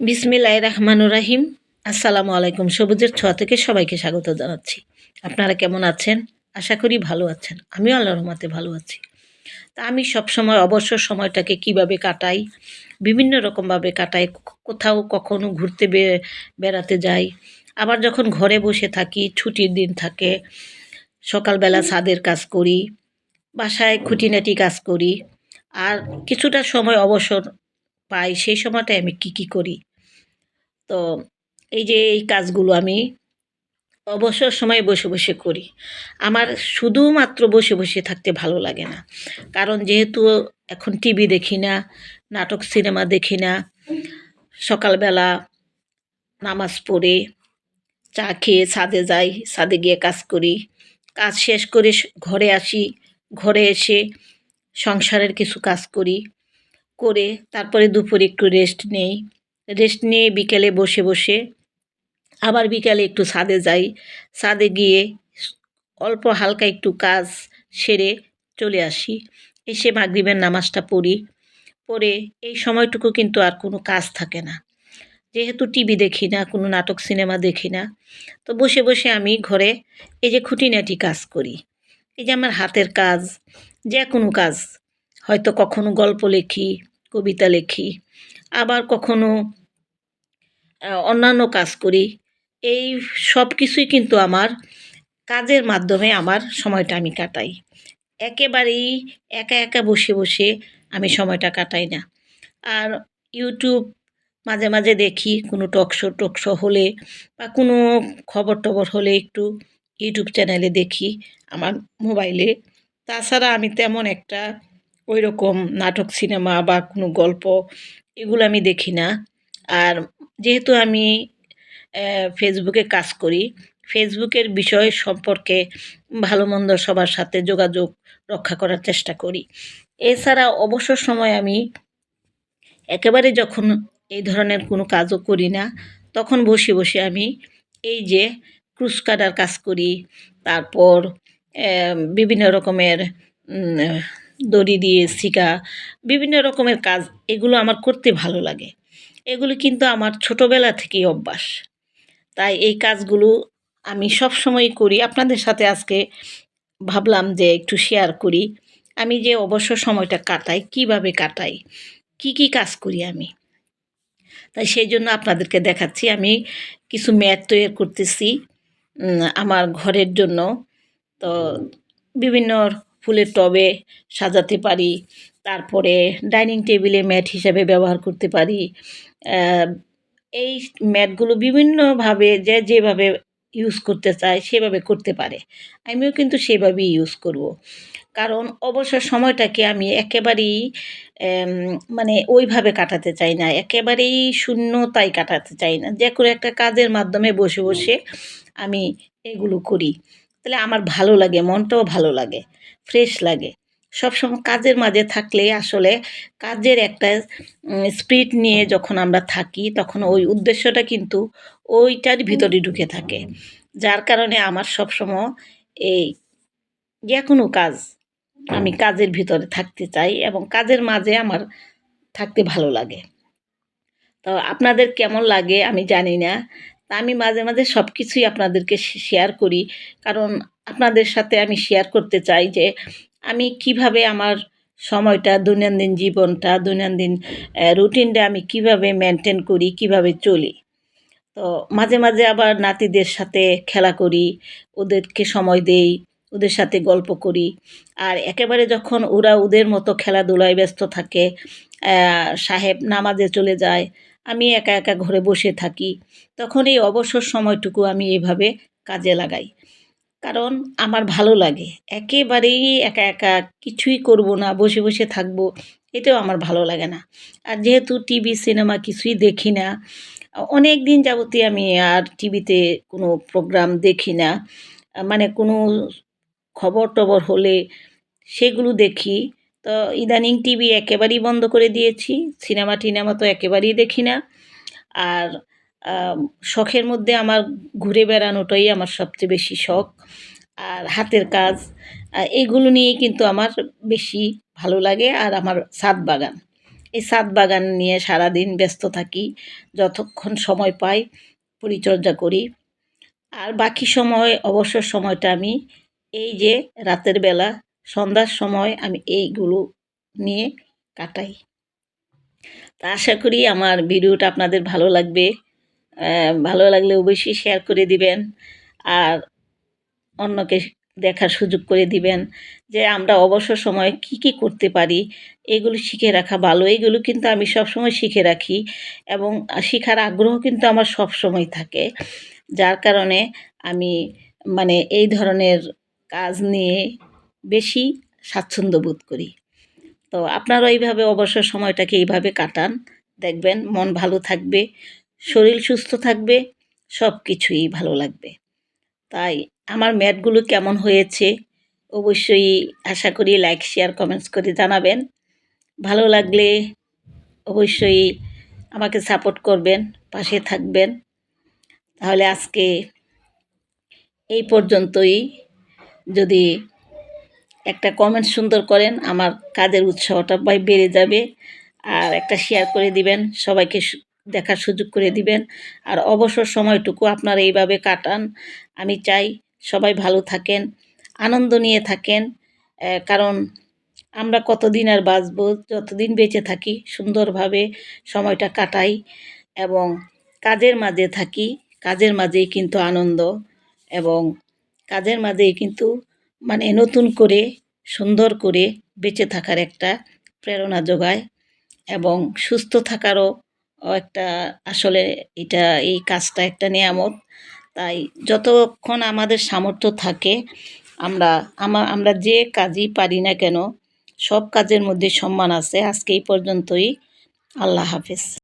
বিসমিল্লাহ রহমানুর রাহিম। আসসালামু আলাইকুম সবুজের ছোঁয়া থেকে সবাইকে স্বাগত জানাচ্ছি। আপনারা কেমন আছেন? আশা করি ভালো আছেন। আমিও আল্লাহ রহমাতে ভালো আছি। তা আমি সবসময় অবসর সময়টাকে কীভাবে কাটাই? বিভিন্ন রকমভাবে কাটাই। কোথাও কখনো ঘুরতে বেড়াতে যাই। আবার যখন ঘরে বসে থাকি, ছুটির দিন থাকে, সকালবেলা ছাদের কাজ করি, বাসায় খুঁটিনাটি কাজ করি, আর কিছুটা সময় অবসর পাই, সেই সময়টায় আমি কি কি করি? তো এই যে এই কাজগুলো আমি অবসর সময় বসে বসে করি। আমার শুধুমাত্র বসে বসে থাকতে ভালো লাগে না। কারণ যেহেতু এখন টিভি দেখি না, নাটক, সিনেমা দেখি না, সকালবেলা নামাজ পড়ে, চা খেয়ে ছাদে যাই, ছাদে গিয়ে কাজ করি, কাজ শেষ করে ঘরে আসি, ঘরে এসে সংসারের কিছু কাজ করি, করে তারপরে দুপুরে একটু রেস্ট নেই। রেস্ট নিয়ে বিকেলে বসে বসে আবার বিকালে একটু ছাদে যাই। ছাদে গিয়ে অল্প হালকা একটু কাজ সেরে চলে আসি। এসে মাগরিবের নামাজটা পড়ি। পড়ে এই সময়টুকু কিন্তু আর কোনো কাজ থাকে না। যেহেতু টিভি দেখি না, কোনো নাটক, সিনেমা দেখি না, তো বসে বসে আমি ঘরে এই যে খুঁটিনাটি কাজ করি। এই যে আমার হাতের কাজ, যে কোনো কাজ, হয়তো কখনো গল্প লেখি, কবিতা লেখি, আবার কখনো অন্যান্য কাজ করি। এই সব কিছুই কিন্তু আমার কাজের মাধ্যমে আমার সময়টা আমি কাটাই। একেবারেই একা একা বসে বসে আমি সময়টা কাটাই না। আর ইউটিউব মাঝে মাঝে দেখি কোনো টকশো টকশো হলে বা কোনো খবর টবর হলে একটু ইউটিউব চ্যানেলে দেখি আমার মোবাইলে। তাছাড়া আমি তেমন একটা ওই রকম নাটক, সিনেমা বা কোনো গল্প এগুলো আমি দেখি না। আর যেহেতু আমি ফেসবুকে কাজ করি ফেসবুকের বিষয় সম্পর্কে ভালো মন্দ সবার সাথে যোগাযোগ রক্ষা করার চেষ্টা করি। এছাড়া অবসর সময় আমি একেবারে যখন এই ধরনের কোনো কাজও করি না, তখন বসে বসে আমি এই যে ক্রুশ কাটার কাজ করি, তারপর বিভিন্ন রকমের দড়ি দিয়ে, শিকা, বিভিন্ন রকমের কাজ, এগুলো আমার করতে ভালো লাগে। এগুলো কিন্তু আমার ছোটোবেলা থেকেই অভ্যাস। তাই এই কাজগুলো আমি সব সময় করি। আপনাদের সাথে আজকে ভাবলাম যে একটু শেয়ার করি। আমি যে অবসর সময়টা কাটাই, কীভাবে কাটাই, কি কি কাজ করি আমি? তাই সেই জন্য আপনাদেরকে দেখাচ্ছি। আমি কিছু ম্যাট তৈরি করতেছি আমার ঘরের জন্য। তো বিভিন্ন ফুলের টবে সাজাতে পারি, তারপরে ডাইনিং টেবিলে ম্যাট হিসাবে ব্যবহার করতে পারি। এই ম্যাটগুলো বিভিন্নভাবে যে যেভাবে ইউজ করতে চায় সেভাবে করতে পারে। আমিও কিন্তু সেভাবেই ইউজ করব। কারণ অবসর সময়টাকে আমি একেবারেই মানে ওইভাবে কাটাতে চাই না। একেবারেই শূন্যতায় কাটাতে চাই না। যে কোনো একটা কাজের মাধ্যমে বসে বসে আমি এগুলো করি। তাহলে আমার ভালো লাগে, মনটাও ভালো লাগে ফ্রেশ লাগে। সবসময় কাজের মাঝে থাকলে আসলে কাজের একটা স্পিরিট নিয়ে যখন আমরা থাকি, তখন ওই উদ্দেশ্যটা কিন্তু ওইটার ভিতরে ঢুকে থাকে। যার কারণে আমার সবসময় এই যে কোনো কাজ আমি কাজের ভিতরে থাকতে চাই এবং কাজের মাঝে আমার থাকতে ভালো লাগে। তো আপনাদের কেমন লাগে আমি জানি না। তা আমি মাঝে মাঝে সব কিছুই আপনাদেরকে শেয়ার করি। কারণ আপনাদের সাথে আমি শেয়ার করতে চাই যে আমি কীভাবে আমার সময়টা, দৈনন্দিন জীবনটা, দৈনন্দিন রুটিনটা আমি কীভাবে মেনটেন করি, কীভাবে চলি। তো মাঝে মাঝে আবার নাতিদের সাথে খেলা করি, ওদেরকে সময় দেই, ওদের সাথে গল্প করি। আর একেবারে যখন ওরা ওদের মতো খেলাধুলায় ব্যস্ত থাকে সাহেব নামাজে চলে যায়, আমি একা একা ঘরে বসে থাকি, তখন এই অবসর সময়টুকু আমি এইভাবে কাজে লাগাই। কারণ আমার ভালো লাগে। একেবারেই একা একা কিছুই করব না, বসে বসে থাকব এটাও আমার ভালো লাগে না। আর যেহেতু টিভি, সিনেমা কিছুই দেখি না, অনেক দিন যাবতীয় আমি আর টিভিতে কোনো প্রোগ্রাম দেখি না। মানে কোনো খবর টবর হলে সেগুলো দেখি। তো ইদানিং টিভি একেবারেই বন্ধ করে দিয়েছি সিনেমা টিনেমা তো একেবারেই দেখি না। আর শখের মধ্যে আমার ঘুরে বেড়ানোটাই আমার সবচেয়ে বেশি শখ। আর হাতের কাজ এইগুলো নিয়েই কিন্তু আমার বেশি ভালো লাগে আর আমার ছাদ বাগান। এই ছাদ বাগান নিয়ে সারাদিন ব্যস্ত থাকি, যতক্ষণ সময় পাই পরিচর্যা করি। আর বাকি সময়, অবসর সময়টা আমি এই যে রাতের বেলা, সন্ধ্যার সময় আমি এইগুলো নিয়ে কাটাই। তা আশা করি আমার ভিডিওটা আপনাদের ভালো লাগবে। ভালো লাগলে অবশ্যই শেয়ার করে দিবেন আর অন্যকে দেখার সুযোগ করে দিবেন যে আমরা অবসর সময় কি কি করতে পারি, এগুলো শিখে রাখা ভালো। এগুলো কিন্তু আমি সবসময় শিখে রাখি এবং শেখার আগ্রহ কিন্তু আমার সব সময় থাকে। যার কারণে আমি মানে এই ধরনের কাজ নিয়ে বেশি স্বাচ্ছন্দ্য বোধ করি। তো আপনারা এইভাবে অবসর সময়টাকে এইভাবে কাটান, দেখবেন মন ভালো থাকবে শরীর সুস্থ থাকবে সব কিছুই ভালো লাগবে। তাই আমার ম্যাটগুলো কেমন হয়েছে অবশ্যই আশা করি লাইক, শেয়ার, কমেন্টস করে জানাবেন। ভালো লাগলে অবশ্যই আমাকে সাপোর্ট করবেন, পাশে থাকবেন। তাহলে আজকে এই পর্যন্তই। যদি একটা কমেন্ট সুন্দর করেন, আমার কাজের উৎসাহটা বেড়ে যাবে। আর একটা শেয়ার করে দিবেন, সবাইকে দেখার সুযোগ করে দিবেন। আর অবসর সময়টুকু আপনারা এইভাবে কাটান। আমি চাই সবাই ভালো থাকেন, আনন্দ নিয়ে থাকেন। কারণ আমরা কতদিন আর বাঁচবো, যতদিন বেঁচে থাকি, সুন্দরভাবে সময়টা কাটাই এবং কাজের মাঝে থাকি। কাজের মাঝেই কিন্তু আনন্দ এবং কাজের মাঝেই কিন্তু মানে নতুন করে, সুন্দর করে বেঁচে থাকার একটা প্রেরণা যোগায় এবং সুস্থ থাকারও একটা আসলে এটা, এই কাজটা একটা নিয়ামত। তাই যতক্ষণ আমাদের সামর্থ্য থাকে, আমরা, আমা, আমরা যে কাজই পারি না কেন, সব কাজের মধ্যে সম্মান আছে। আজকে এই পর্যন্তই। আল্লাহ হাফেজ।